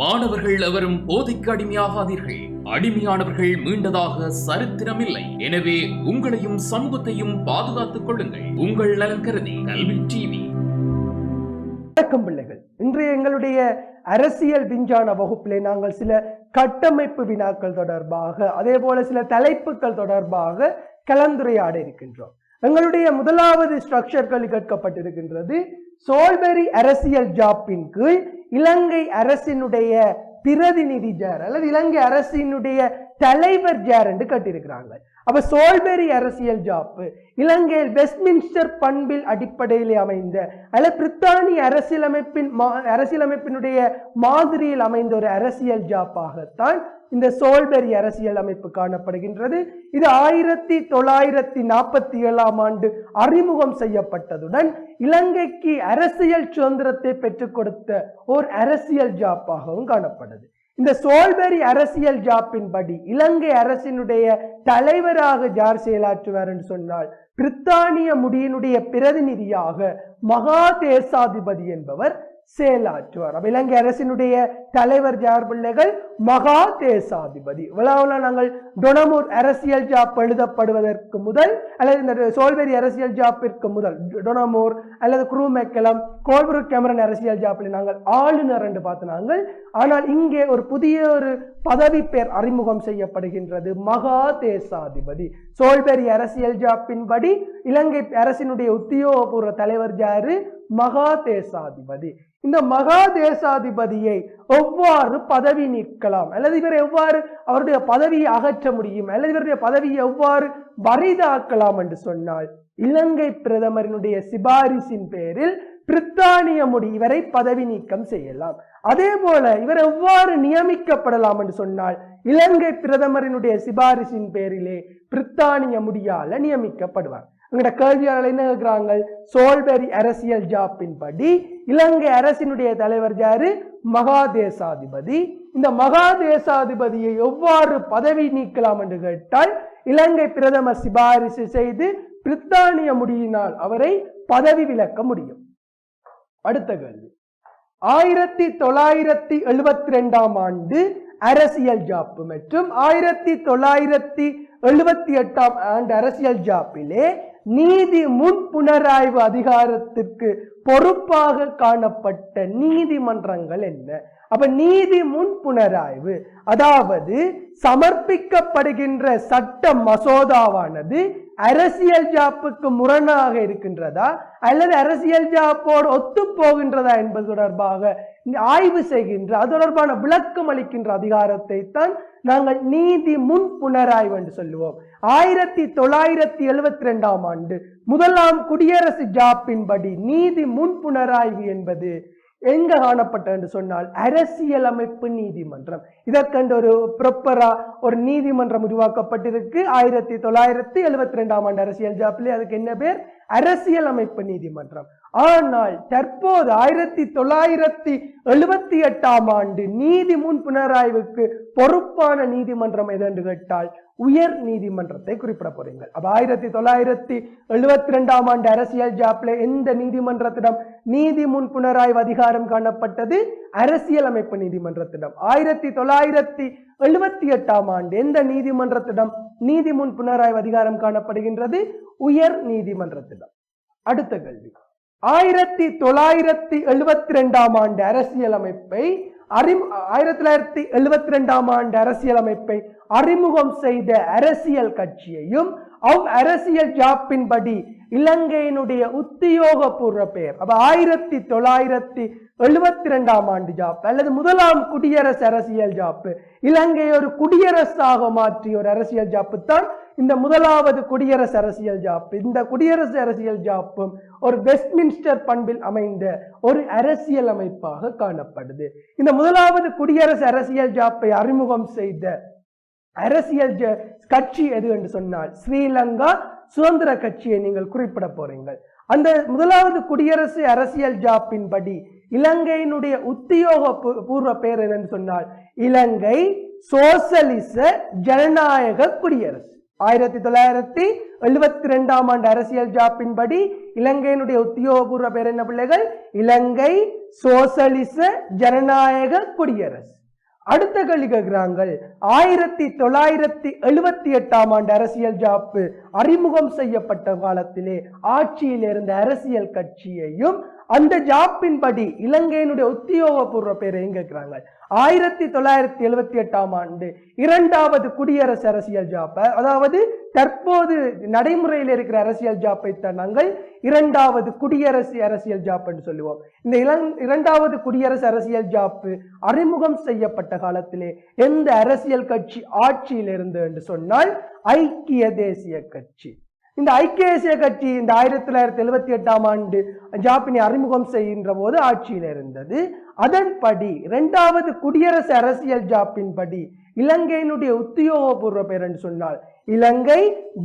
மாணவர்கள் எவரும் போதைக்கு அடிமையாகாதீர்கள். அடிமையானவர்கள் மீண்டதாக சரித்திரமில்லை. எனவே உங்களையும் சமூகத்தையும் பாதுகாத்துக் கொள்ளுங்கள். உங்கள் நலன் கருதி கல்வி டிவி. வணக்கம் பிள்ளைகள். இன்றைய எங்களுடைய அரசியல் விஞ்ஞான வகுப்பிலே நாங்கள் சில கட்டமைப்பு வினாக்கள் தொடர்பாக அதே போல சில தலைப்புகள் தொடர்பாக கலந்துரையாட இருக்கின்றோம். எங்களுடைய முதலாவது ஸ்ட்ரக்சர்கள் கேட்கப்பட்டிருக்கின்றது. சோல்பெரி அரசியல் ஜாப்பின் கீழ் இலங்கை அரசினுடைய பிரதிநிதி ஜார் அல்லது இலங்கை அரசினுடைய தலைவர் ஜார் என்று கட்டியிருக்கிறாங்க அப்ப சோல்பெரி அரசியல் ஜாப்பு இலங்கையில் வெஸ்ட்மின்ஸ்டர் பண்பில் அடிப்படையில் அமைந்த அல்ல பிரித்தானிய அரசியலமைப்பின் மா- அரசியலமைப்பினுடைய மாதிரியில் அமைந்த ஒரு அரசியல் ஜாப்பாகத்தான் இந்த சோல்பெரி அரசியல் அமைப்பு காணப்படுகின்றது. இது ஆயிரத்தி தொள்ளாயிரத்தி நாற்பத்தி ஏழாம் ஆண்டு அறிமுகம் செய்யப்பட்டதுடன் இலங்கைக்கு அரசியல் சுதந்திரத்தை பெற்றுக் கொடுத்த ஓர் அரசியல் ஜாப்பாகவும் காணப்படுது. இந்த சோல்பெரி அரசியல் ஜாப்பின் படி இலங்கை அரசினுடைய தலைவராக ஜார் செயலாற்றுவார் என்று சொன்னால் பிரித்தானிய முடியினுடைய பிரதிநிதியாக மகா தேசாதிபதி என்பவர் செயலாற்றுவார் அப்ப இலங்கை அரசினுடைய தலைவர் ஜார் பிள்ளைகள்? மகா தேசாதிபதி இவ்வளவுல நாங்கள் டொனமூர் அரசியல் ஜாப் எழுதப்படுவதற்கு முதல் அல்லது இந்த சோல்பெரி அரசியல் ஜாப்பிற்கு முதல் டொனமூர் அல்லது குரூமெக்கலம் கோல்புரு கேமரன் அரசியல் ஜாப்பில் நாங்கள் ஆளுநர் என்று பார்த்து நாங்கள் ஆனால் இங்கே ஒரு புதிய ஒரு பதவி பெயர் அறிமுகம் செய்யப்படுகின்றது மகா தேசாதிபதி சோல்பெரி அரசியல் ஜாப்பின்படி இலங்கை அரசினுடைய உத்தியோகபூர்வ தலைவர் யாரு? மகா தேசாதிபதி இந்த மகா தேசாதிபதியை எவ்வாறு பதவி நீக்கலாம்? அல்லது இவர் எவ்வாறு அவருடைய பதவியை அகற்ற முடியும்? அல்லது இவருடைய பதவியை எவ்வாறு வரிதாக்கலாம் என்று சொன்னால் இலங்கை பிரதமரினுடைய சிபாரிசின் பேரில் பிரித்தானிய முடி இவரை பதவி நீக்கம் செய்யலாம். அதே போல இவர் எவ்வாறு நியமிக்கப்படலாம் என்று சொன்னால் இலங்கை பிரதமரினுடைய சிபாரிசின் பேரிலே பிரித்தானிய முடியால நியமிக்கப்படுவார். எங்கட கேள்வியாளர் என்ன கேட்கிறாங்க சோல்பெரி அரசியல் ஜாப்பின் படி இலங்கை அரசினுடைய தலைவர் யாரு? மகாதேசாதிபதி. இந்த மகாதேசாதிபதியை எவ்வாறு பதவி நீக்கலாம் என்று கேட்டால் இலங்கை பிரதமர் சிபாரிசு செய்து பிரித்தானிய முடியினால் அவரை பதவி விலக்க முடியும். அடுத்த கேள்வி. ஆயிரத்தி தொள்ளாயிரத்தி எழுபத்தி ரெண்டாம் ஆண்டு அரசியல் ஜாப்பு மற்றும் ஆயிரத்தி தொள்ளாயிரத்தி எழுபத்தி எட்டாம் ஆண்டு அரசியல் ஜாப்பிலே நீதி முன் புனராய்வு அதிகாரத்திற்கு பொறுப்பாக காணப்பட்ட நீதிமன்றங்கள் என்ன? அப்ப நீதி முன் புனராய்வு அதாவது சமர்ப்பிக்கப்படுகின்ற சட்ட மசோதாவானது அரசியல் ஜாப்புக்கு முரணாக இருக்கின்றதா? அல்லது அரசியல் ஜாப்போடு ஒத்து போகின்றதா என்பது தொடர்பாக ஆய்வு செய்கின்ற அது தொடர்பான விளக்கம் அளிக்கின்ற அதிகாரத்தை தான் நாங்கள் நீதி முன் புனராய்வு என்று சொல்லுவோம். ஆயிரத்தி தொள்ளாயிரத்தி எழுபத்தி ரெண்டாம் ஆண்டு முதலாம் குடியரசு ஜாப்பின்படி நீதி முன் புனராய்வு என்பது எங்க காணப்பட்ட என்று சொன்னால் அரசியலமைப்பு நீதிமன்றம். இதற்கென்று ஒரு ப்ரொப்பரா ஒரு நீதிமன்றம் உருவாக்கப்பட்டிருக்கு. ஆயிரத்தி தொள்ளாயிரத்தி எழுபத்தி ரெண்டாம் ஆண்டு அரசியல் ஜாப்பிலே அதுக்கு என்ன பேர்? அரசியலமைப்பு நீதிமன்றம். ஆனால் தற்போது ஆயிரத்தி தொள்ளாயிரத்தி எழுபத்தி எட்டாம் ஆண்டு நீதி முன் புனராய்வுக்கு பொறுப்பான நீதிமன்றம் எதென்று கேட்டால் உயர் நீதிமன்றத்தை குறிப்பிட போறீங்க அப்ப ஆயிரத்தி தொள்ளாயிரத்தி எழுபத்தி ரெண்டாம் ஆண்டு அரசியல் ஜாப்ல எந்த நீதிமன்றத்திடம் நீதி முன் புனராய்வு அதிகாரம் காணப்பட்டது? அரசியலமைப்பு நீதிமன்றத்திடம். ஆயிரத்தி தொள்ளாயிரத்தி எழுபத்தி எட்டாம் ஆண்டு எந்த நீதிமன்றத்திடம் நீதி முன் புனராய்வு அதிகாரம் காணப்படுகின்றது? உயர் நீதிமன்றத்திடம். அடுத்த கேள்வி. ஆயிரத்தி தொள்ளாயிரத்தி எழுபத்தி ரெண்டாம் ஆண்டு அரசியலமைப்பை அறிமு ஆயிரத்தி தொள்ளாயிரத்தி எழுபத்தி ரெண்டாம் ஆண்டு அரசியலமைப்பை அறிமுகம் செய்த அரசியல் கட்சியையும் அவ் அரசியல் ஜாப்பின்படி இலங்கையினுடைய உத்தியோகபூர்வ பெயர் அப்ப ஆயிரத்தி தொள்ளாயிரத்தி எழுபத்தி ரெண்டாம் ஆண்டு ஜாப் அல்லது முதலாம் குடியரசு அரசியல் ஜாப்பு இலங்கை ஒரு குடியரசாக மாற்றிய ஒரு அரசியல் ஜாப்பு தான் இந்த முதலாவது குடியரசு அரசியல் ஜாப். இந்த குடியரசு அரசியல் ஜாப்பும் ஒரு வெஸ்ட்மின்ஸ்டர் பண்பில் அமைந்த ஒரு அரசியல் அமைப்பாக காணப்படுது. இந்த முதலாவது குடியரசு அரசியல் ஜாப்பை அறிமுகம் செய்த அரசியல் ஜ- கட்சி எது என்று சொன்னால் ஸ்ரீலங்கா சுதந்திர கட்சியை நீங்கள் குறிப்பிட போறீங்கள். அந்த முதலாவது குடியரசு அரசியல் ஜாப்பின் படி இலங்கையினுடைய உத்தியோக பூ- பூர்வ பெயர் என்னன்னு சொன்னால் இலங்கை சோசலிச ஜனநாயக குடியரசு. ஆயிரத்தி தொள்ளாயிரத்தி எழுபத்தி ரெண்டாம் ஆண்டு அரசியல் ஜாப்பின்படி இலங்கையினுடைய உத்தியோகபூர்வ பேர் என்ன பிள்ளைகள்? இலங்கை சோசலிச ஜனநாயக குடியரசு. அடுத்த கேள்வி கேட்கிறாங்க ஆயிரத்தி தொள்ளாயிரத்தி எழுபத்தி எட்டாம் ஆண்டு அரசியல் ஜாப்பு அறிமுகம் செய்யப்பட்ட காலத்திலே ஆட்சியில் இருந்த அரசியல் கட்சியையும் அந்த ஜாப்பின் படி இலங்கையினுடைய உத்தியோகபூர்வ பேரையும் கேட்கிறாங்க ஆயிரத்தி தொள்ளாயிரத்தி எழுவத்தி எட்டாம் ஆண்டு இரண்டாவது குடியரசு அரசியல் ஜாப்பை அதாவது தற்போது நடைமுறையில் இருக்கிற அரசியல் ஜாப்பை தான் நாங்கள் இரண்டாவது குடியரசு அரசியல் ஜாப் என்று சொல்லுவோம். இந்த இளங் இரண்டாவது குடியரசு அரசியல் ஜாப்பு அறிமுகம் செய்யப்பட்ட காலத்திலே எந்த அரசியல் கட்சி ஆட்சியில் இருந்து என்று சொன்னால் ஐக்கிய தேசிய கட்சி. இந்த ஐக்கிய தேசிய கட்சி இந்த ஆயிரத்தி தொள்ளாயிரத்தி எழுபத்தி எட்டாம் ஆண்டு ஜாப்பினை அறிமுகம் செய்கின்ற போது ஆட்சியில் இருந்தது. அதன்படி இரண்டாவது குடியரசு அரசியல் ஜாப்பின் படி இலங்கையினுடைய உத்தியோகபூர்வ பேர் என்று சொன்னால் இலங்கை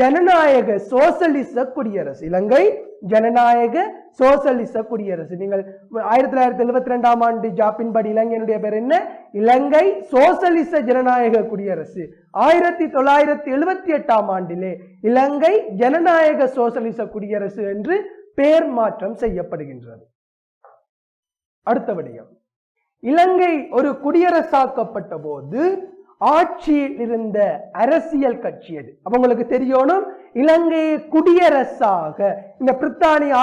ஜனநாயக சோசலிச குடியரசு. இலங்கை ஜனநாயக சோசலிச குடியரசு. நீங்கள் ஆயிரத்தி தொள்ளாயிரத்தி எழுபத்தி ரெண்டாம் ஆண்டு ஜாப்பின் படி இலங்கையினுடைய பேர் என்ன? இலங்கை சோசலிச ஜனநாயக குடியரசு. ஆயிரத்தி தொள்ளாயிரத்தி எழுபத்தி எட்டாம் ஆண்டிலே இலங்கை ஜனநாயக சோசலிச குடியரசு என்று பெயர் மாற்றம் செய்யப்படுகின்றது. அடுத்த விடயம். இலங்கை ஒரு குடியரசாக்கப்பட்ட போது ஆட்சியில் இருந்த அரசியல் கட்சி அது அவங்களுக்கு தெரியணும் இலங்கையை குடியரசாக இந்த பிரித்தானிய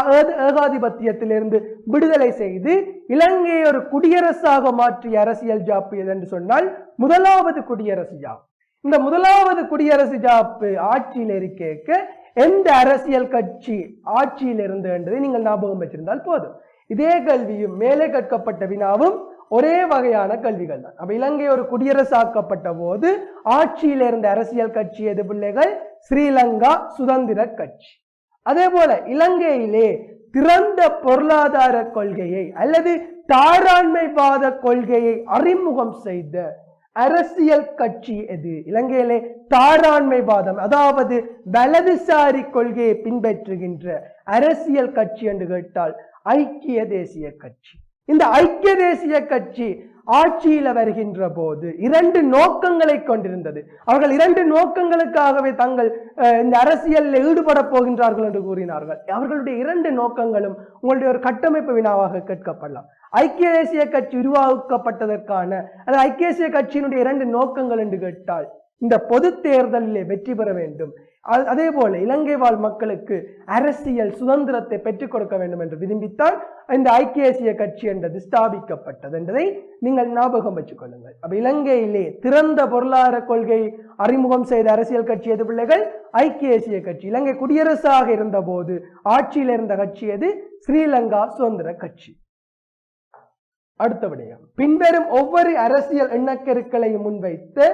ஏகாதிபத்தியத்திலிருந்து விடுதலை செய்து இலங்கையை ஒரு குடியரசாக மாற்றிய அரசியல் ஜாப்பு எது என்று சொன்னால் முதலாவது குடியரசு ஜாப் இந்த முதலாவது குடியரசு ஜாப்பு ஆட்சியில் இருக்க எந்த அரசியல் கட்சி ஆட்சியில் இருந்து என்றதை நீங்கள் ஞாபகம் வச்சிருந்தால் போதும். இதே கல்வியும் மேலே கற்கப்பட்ட வினாவும் ஒரே வகையான கல்விகள் தான். அப்ப இலங்கை ஒரு குடியரசாக்கப்பட்ட போது ஆட்சியில் இருந்த அரசியல் கட்சி எது பிள்ளைகள்? ஸ்ரீலங்கா சுதந்திர கட்சி. அதே போல இலங்கையிலே திறந்த பொருளாதார கொள்கையை அல்லது தாராண்மைவாத கொள்கையை அறிமுகம் செய்த அரசியல் கட்சி எது? இலங்கையிலே தாராண்மைவாதம் அதாவது வலதுசாரி கொள்கையை பின்பற்றுகின்ற அரசியல் கட்சி என்று கேட்டால் ஐக்கிய தேசிய கட்சி. இந்த ஐக்கிய தேசிய கட்சி ஆட்சியில வருகின்ற போது இரண்டு நோக்கங்களை கொண்டிருந்தது. அவர்கள் இரண்டு நோக்கங்களுக்காகவே தங்கள் அஹ், இந்த அரசியலில் ஈடுபட போகின்றார்கள் என்று கூறினார்கள். அவர்களுடைய இரண்டு நோக்கங்களும் உங்களுடைய ஒரு கட்டமைப்பு வினாவாக கேட்கப்படலாம். ஐக்கிய தேசிய கட்சி உருவாக்கப்பட்டதற்கான அல்லது ஐக்கிய தேசிய கட்சியினுடைய இரண்டு நோக்கங்கள் என்று கேட்டால் இந்த பொது தேர்தலிலே வெற்றி பெற வேண்டும். அதே போல இலங்கை வாழ் மக்களுக்கு அரசியல் சுதந்திரத்தை பெற்றுக் கொடுக்க வேண்டும் என்று விரும்பித்தால் இந்த ஐக்கிய தேசிய கட்சி என்றது ஸ்தாபிக்கப்பட்டது என்பதை நீங்கள் ஞாபகம் வச்சுக் கொள்ளுங்கள். அப்ப இலங்கையிலே திறந்த பொருளாதார கொள்கை அறிமுகம் செய்த அரசியல் கட்சி எது பிள்ளைகள்? ஐக்கிய தேசிய கட்சி. இலங்கை குடியரசாக இருந்த போது ஆட்சியில் இருந்த கட்சி எது? ஸ்ரீலங்கா சுதந்திர கட்சி. அடுத்த விடயம். பின்வரும் ஒவ்வொரு அரசியல் எண்ணக்கருக்களையும் முன்வைத்து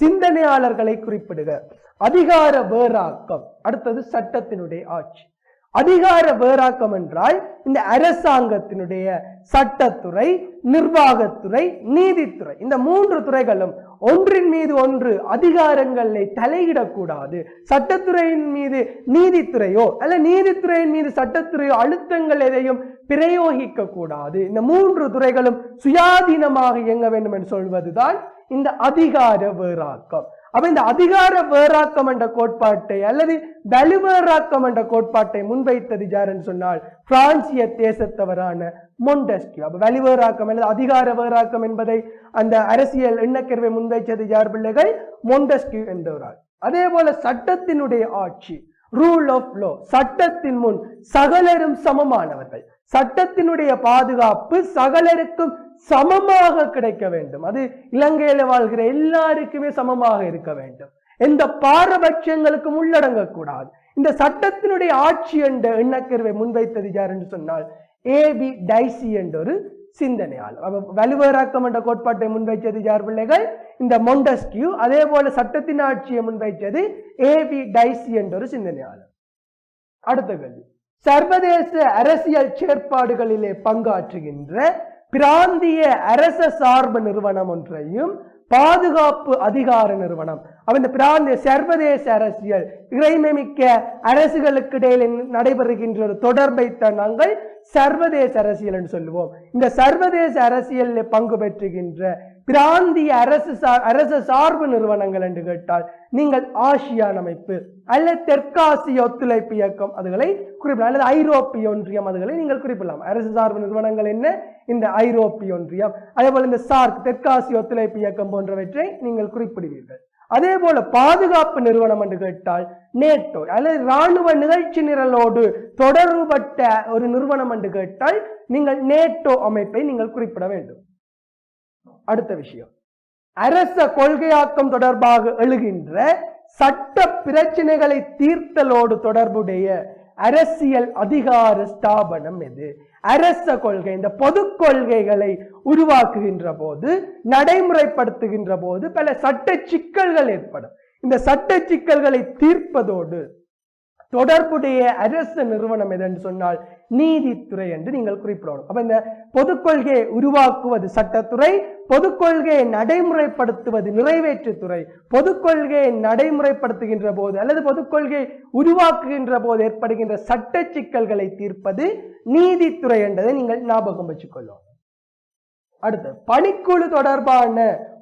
சிந்தனையாளர்களை குறிப்பிடுக. அதிகார வேறாக்கம். அடுத்தது சட்டத்தினுடைய ஆட்சி. அதிகார வேறாக்கம் என்றால் இந்த அரசாங்கத்தினுடைய சட்டத்துறை நிர்வாகத்துறை நீதித்துறை. இந்த மூன்று துறைகளும் ஒன்றின் மீது ஒன்று அதிகாரங்களை தலையிடக்கூடாது. சட்டத்துறையின் மீது நீதித்துறையோ அல்ல நீதித்துறையின் மீது சட்டத்துறையோ அழுத்தங்கள் எதையும் பிரயோகிக்க கூடாது இந்த மூன்று துறைகளும் சுயாதீனமாக இயங்க வேண்டும் என்று சொல்வதுதான் இந்த அதிகார வேறாக்கம். அப்ப இந்த அதிகார வேறாக்கம் என்ற கோட்பாட்டை அல்லது வலுவேறாக்கம் என்ற கோட்பாட்டை முன்வைத்தது யாருன்னு சொன்னால் பிரான்சிய தேசத்தவரான மொண்டஸ்கியூ. அப்ப வலுவேறாக்கம் அல்லது அதிகார வேறாக்கம் என்பதை அந்த அரசியல் எண்ணக்கருவை முன்வைத்தது யார் பிள்ளைகள்? மொண்டஸ்கியூ என்றவரால் அதே போல சட்டத்தினுடைய ஆட்சி ரூல் ஆஃப் லோ சட்டத்தின் முன் சகலரும் சமமானவர்கள். சட்டத்தினுடைய பாதுகாப்பு சகலருக்கும் சமமாக கிடைக்க வேண்டும். அது இலங்கையில வாழ்கிற எல்லாருக்குமே சமமாக இருக்க வேண்டும். எந்த பாரபட்சங்களுக்கும் உள்ளடங்கக்கூடாது. இந்த சட்டத்தினுடைய ஆட்சி என்ற எண்ணக்கருவை முன்வைத்தது யார் என்று சொன்னால் ஏபி டைசி என்ற ஒரு சிந்தனையாளர். வலுவராக்கம் என்ற கோட்பாட்டை முன்வைத்தது யார் பிள்ளைகள்? இந்த மொண்டஸ்கியூ. அதே போல சட்டத்தின் ஆட்சியை முன்வைத்தது ஏபி டைசி என்ற ஒரு சிந்தனையாளர். அடுத்த கேள்வி. சர்வதேச அரசியல் செயற்பாடுகளிலே பங்காற்றுகின்ற பிராந்திய அரச சார்பு நிறுவனம் ஒன்றையும் பாதுகாப்பு அதிகார நிறுவனம். அப்ப இந்த பிராந்திய சர்வதேச அரசியல் இறைமைமிக்க அரசுகளுக்கு இடையில் நடைபெறுகின்ற ஒரு தொடர்பைத்தான் நாங்கள் சர்வதேச அரசியல் என்று சொல்லுவோம். இந்த சர்வதேச அரசியலில் பங்கு பெற்றுகின்ற பிராந்திய அரசு சார் அரசு சார்பு நிறுவனங்கள் என்று கேட்டால் நீங்கள் ஆசியான் அமைப்பு அல்லது தெற்காசிய ஒத்துழைப்பு இயக்கம் அதுகளை குறிப்பிடலாம் அல்லது ஐரோப்பிய ஒன்றியம் அதுகளை நீங்கள் குறிப்பிடலாம். அரசு சார்பு நிறுவனங்கள் என்ன? இந்த ஐரோப்பிய ஒன்றியம் அதே போல இந்த சார்க் தெற்காசிய ஒத்துழைப்பு இயக்கம் போன்றவற்றை நீங்கள் குறிப்பிடுவீர்கள். அதே போல பாதுகாப்பு நிறுவனம் என்று கேட்டால் நேட்டோ அல்லது இராணுவ நிகழ்ச்சி நிரலோடு தொடர்புபட்ட ஒரு நிறுவனம் என்று கேட்டால் நீங்கள் நேட்டோ அமைப்பை நீங்கள் குறிப்பிட வேண்டும். அடுத்த விஷயம். அரச கொள்கையாக்கம் தொடர்பாக எழுகின்ற சட்ட பிரச்சனைகளை தீர்த்தலோடு தொடர்புடைய அரசியல் அதிகார ஸ்தாபனம் எது? அரச கொள்கை இந்த பொது கொள்கைகளை உருவாக்குகின்ற போது நடைமுறைப்படுத்துகின்ற போது பல சட்ட சிக்கல்கள் ஏற்படும். இந்த சட்ட சிக்கல்களை தீர்ப்பதோடு தொடர்புடைய அரசு நிறுவனம் எதென்று சொன்னால் நீதித்துறை என்று நீங்கள் குறிப்பிடணும். அப்ப இந்த பொது கொள்கையை உருவாக்குவது சட்டத்துறை பொது கொள்கையை நடைமுறைப்படுத்துவது நிறைவேற்றுத்துறை பொது கொள்கையை நடைமுறைப்படுத்துகின்ற போது அல்லது பொது கொள்கையை உருவாக்குகின்ற போது ஏற்படுகின்ற சட்ட சிக்கல்களை தீர்ப்பது நீதித்துறை என்பதை நீங்கள் ஞாபகம் வச்சுக்கொள்ளும் அடுத்து பணிக்குழு தொடர்பான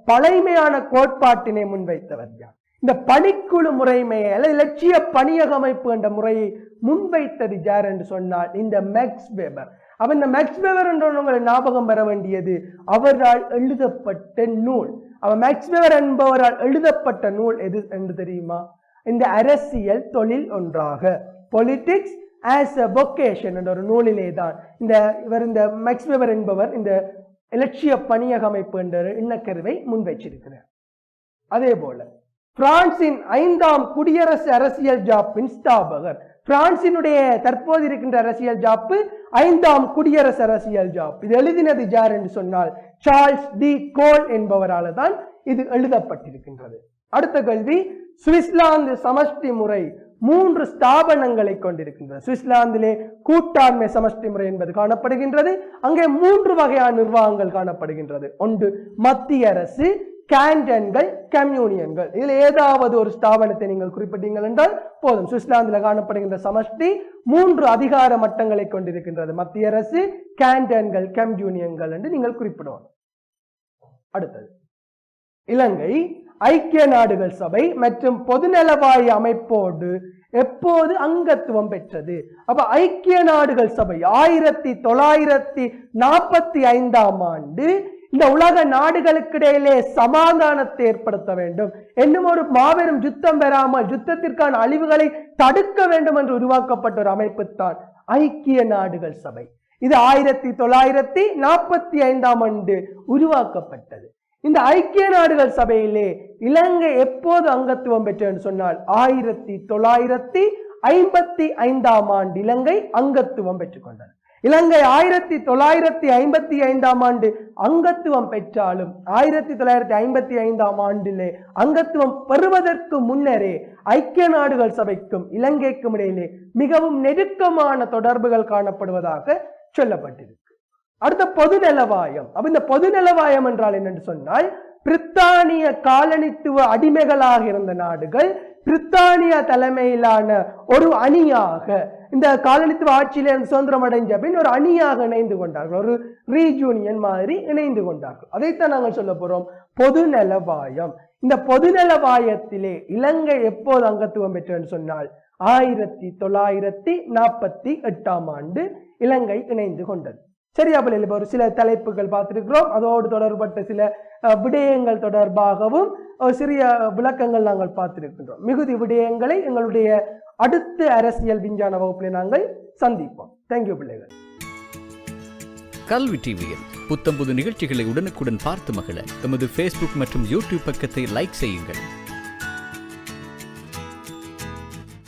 பழைமையான கோட்பாட்டினை முன்வைத்தவர் யார்? இந்த பணிக்குழு முறைமையை அல்லது இலட்சிய பணியக அமைப்பு என்ற முறையை முன்வைத்தது ஜார் என்று சொன்னால் இந்த மேக்ஸ் வேபர். அவன் இந்த மேக்ஸ் வேபர் என்ற உங்களை ஞாபகம் பெற வேண்டியது அவரால் எழுதப்பட்ட நூல். அவன் மேக்ஸ் வேபர் என்பவரால் எழுதப்பட்ட நூல் எது என்று தெரியுமா? இந்த அரசியல் தொழில் ஒன்றாக. பொலிட்டிக்ஸ் ஆஸ் அ பொக்கேஷன் என்ற ஒரு நூலிலே தான். இந்த இவர் இந்த மேக்ஸ் வேபர் என்பவர் இந்த இலட்சிய பணியக அமைப்பு என்ற எண்ணக்கருவை முன்வைச்சிருக்கிறார். அதே போல பிரான்சின் ஐந்தாம் குடியரசு அரசியல் ஜாப்பின் ஸ்தாபகர் பிரான்சினுடைய தற்போது இருக்கின்ற அரசியல் ஜாப்பு ஐந்தாம் குடியரசு அரசியல் ஜாப். இது எழுதினது ஜார் என்று சொன்னால் சார்ல்ஸ் டி கோல் என்பவரால் தான் இது எழுதப்பட்டிருக்கின்றது. அடுத்த கேள்வி சுவிட்சர்லாந்து சமஷ்டி முறை மூன்று ஸ்தாபனங்களை கொண்டிருக்கின்றது. சுவிட்சர்லாந்திலே கூட்டாண்மை சமஷ்டி முறை என்பது காணப்படுகின்றது. அங்கே மூன்று வகையான நிர்வாகங்கள் காணப்படுகின்றது. ஒன்று மத்திய அரசு கேண்டன்கள் கம்யூனியன்கள். இதில் ஏதாவது ஒரு ஸ்தாபனத்தை நீங்கள் குறிப்பிட்டீங்கள் என்றால் போதும். சுவிட்சர்லாந்தில் காணப்படுகின்ற சமஷ்டி மூன்று அதிகார மட்டங்களை கொண்டிருக்கின்றது. மத்திய அரசு கேண்டன்கள் கம்யூனியன்கள் என்று நீங்கள் குறிப்பிடுவோம் அடுத்தது இலங்கை ஐக்கிய நாடுகள் சபை மற்றும் பொதுநலவாய அமைப்போடு எப்போது அங்கத்துவம் பெற்றது? அப்ப ஐக்கிய நாடுகள் சபை ஆயிரத்தி தொள்ளாயிரத்தி நாற்பத்தி ஐந்தாம் ஆண்டு இந்த உலக நாடுகளுக்கிடையிலே சமாதானத்தை ஏற்படுத்த வேண்டும். இன்னும் ஒரு மாபெரும் யுத்தம் பெறாமல் யுத்தத்திற்கான அழிவுகளை தடுக்க வேண்டும் என்று உருவாக்கப்பட்ட ஒரு அமைப்பு தான் ஐக்கிய நாடுகள் சபை. இது ஆயிரத்தி தொள்ளாயிரத்தி நாற்பத்தி ஐந்தாம் ஆண்டு உருவாக்கப்பட்டது. இந்த ஐக்கிய நாடுகள் சபையிலே இலங்கை எப்போது அங்கத்துவம் பெற்றது சொன்னால் ஆயிரத்தி தொள்ளாயிரத்தி ஐம்பத்தி ஐந்தாம் ஆண்டு இலங்கை அங்கத்துவம் பெற்றுக்கொண்டது இலங்கை ஆயிரத்தி தொள்ளாயிரத்தி ஐம்பத்தி ஐந்தாம் ஆண்டு அங்கத்துவம் பெற்றாலும் ஆயிரத்தி தொள்ளாயிரத்தி ஐம்பத்தி ஐந்தாம் ஆண்டிலே அங்கத்துவம் பெறுவதற்கு முன்னரே ஐக்கிய நாடுகள் சபைக்கும் இலங்கைக்கும் இடையிலே மிகவும் நெருக்கமான தொடர்புகள் காணப்படுவதாக சொல்லப்பட்டிருக்கு. அடுத்த பொதுநலவாயம். அப்ப இந்த பொது நிலவாயம் என்றால் என்னென்று சொன்னால் பிரித்தானிய காலனித்துவ அடிமைகளாக இருந்த நாடுகள் பிரித்தானிய தலைமையிலான ஒரு அணியாக இந்த காலனித்துவ ஆட்சியில சுதந்திரம் அடைஞ்ச பின் ஒரு அணியாக இணைந்து கொண்டார்கள். ஒரு ரீஜூனியன் மாதிரி இணைந்து கொண்டார்கள். அதைத்தான் நாங்கள் சொல்ல போறோம். பொது நலவாயம். இந்த பொதுநலவாயத்திலே இலங்கை எப்போது அங்கத்துவம் பெற்றது சொன்னால் ஆயிரத்தி தொள்ளாயிரத்தி நாற்பத்தி எட்டாம் ஆண்டு இலங்கை இணைந்து கொண்டது. சரியா பிள்ளைகள் இப்ப ஒரு சில தலைப்புகள் பார்த்திருக்கிறோம். அதோடு தொடர்பட்ட சில விடயங்கள் தொடர்பாகவும் சிறிய விளக்கங்கள் நாங்கள் பார்த்திருக்கின்றோம். மிகுதி விடயங்களை எங்களுடைய அடுத்த அரசியல் விஞ்ஞான வகுப்பில் நாங்கள் சந்திப்போம். தேங்க்யூ பிள்ளைகள். கல்வி டிவியில் புத்தம்புது நிகழ்ச்சிகளை உடனுக்குடன் பார்த்து மகிழ எமது ஃபேஸ்புக் மற்றும் யூடியூப் பக்கத்தை லைக் செய்யுங்கள்.